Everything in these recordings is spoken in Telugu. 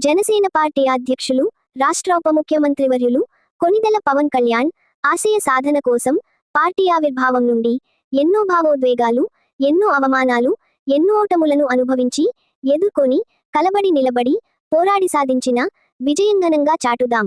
జనసేన పార్టీ అధ్యక్షులు రాష్ట్ర ఉప ముఖ్యమంత్రి వర్యులు కొనిదెల పవన్ కళ్యాణ్ ఆశయ సాధన కోసం పార్టీ ఆవిర్భావం నుండి ఎన్నో భావోద్వేగాలు ఎన్నో అవమానాలు ఎన్నో ఓటములను అనుభవించి ఎదుర్కొని కలబడి నిలబడి పోరాడి సాధించిన విజయంగనంగా చాటుదాం.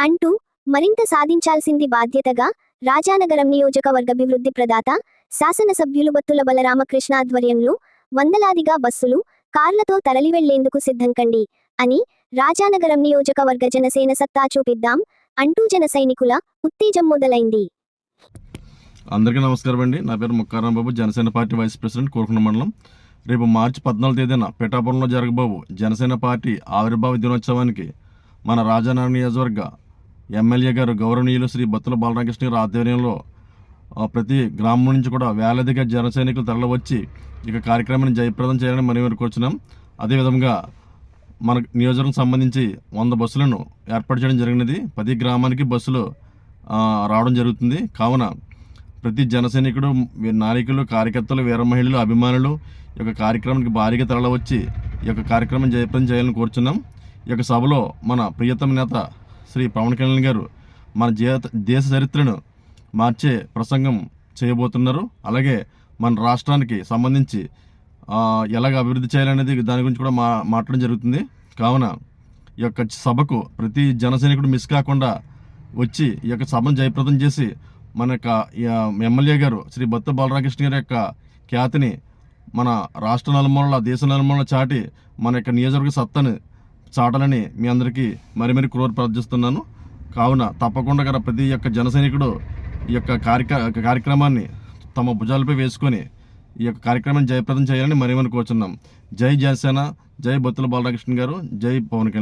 అంటూ మరింత సాధించాల్సింది బాధ్యతగా రాజానగరం నియోజకవర్గభివృద్ధి ప్రదాత శాసనసభ్యులు బత్తుల బలరామకృష్ణ ఆధ్వర్యంలో వందలాదిగా బస్సులు కార్లతో తరలివెళ్ళేందుకు సిద్ధం కండి అని రాజానగరం నియోజకవర్గ జనసేన సత్తా చూపిద్దాం అంటూ జన సైనికుల ఉత్తేజం మొదలైంది. అందరికీ నమస్కారం అండి. నా పేరు Mukkaram Babu Janasena party vice president కోరుకున్న మండలం. రేపు మార్చి పద్నాలుగు తేదీన పిఠాపురంలో జరగబోవు జనసేన పార్టీ ఆవిర్భావ దినోత్సవానికి మన రాజానగరం నియోజకవర్గ ఎమ్మెల్యే గారు గౌరవనీయులు శ్రీ బత్తుల బాలరామకృష్ణ గారి ఆధ్వర్యంలో ప్రతి గ్రామం నుంచి కూడా వేలాదిగా జన సైనికులు తరలివచ్చి ఇక కార్యక్రమాన్ని జయప్రదం చేయాలని మరి మరి కోరుచున్నాం అదేవిధంగా మన నియోజకవర్గం సంబంధించి వంద బస్సులను ఏర్పాటు చేయడం జరిగినది. ప్రతి గ్రామానికి బస్సులు రావడం జరుగుతుంది. కావున ప్రతి జన సైనికుడు వీ- నాయకులు కార్యకర్తలు వీర మహిళలు అభిమానులు ఈ యొక్క కార్యక్రమానికి భారీగా తరలివచ్చి ఈ యొక్క కార్యక్రమం జయప్రదం చేయాలని కోరుచున్నాం. ఈ యొక్క సభలో మన ప్రియతమ నేత శ్రీ పవన్ కళ్యాణ్ గారు మన జీవిత దేశ చరిత్రను మార్చే ప్రసంగం చేయబోతున్నారు. అలాగే మన రాష్ట్రానికి సంబంధించి ఎలాగ అభివృద్ధి చేయాలనేది దాని గురించి కూడా మా మాట్లాడడం జరుగుతుంది. కావున ఈ యొక్క సభకు ప్రతి జన సైనికుడు మిస్ కాకుండా వచ్చి ఈ యొక్క సభను జయప్రదం చేసి మన యొక్క ఎమ్మెల్యే గారు శ్రీ బత్త బాలరామకృష్ణ గారి యొక్క ఖ్యాతిని మన రాష్ట్ర నలుమూలల దేశ నలుమూలల చాటి మన యొక్క నియోజకవర్గ సత్తాను చాటాలని మీ అందరికీ మరి మరి క్రోర్ ప్రార్థిస్తున్నాను. కావున తప్పకుండా గల ప్రతి యొక్క జన సైనికుడు ఈ యొక్క కార్యక్ర కార్యక్రమాన్ని తమ భుజాలపై వేసుకొని ఈ యొక్క కార్యక్రమాన్ని జయప్రదం చేయాలని మరీ మనం కోరుచున్నాం. జై జనసేన జై బొత్తుల బాలకృష్ణ గారు జై పవన్ కళ్యాణ్.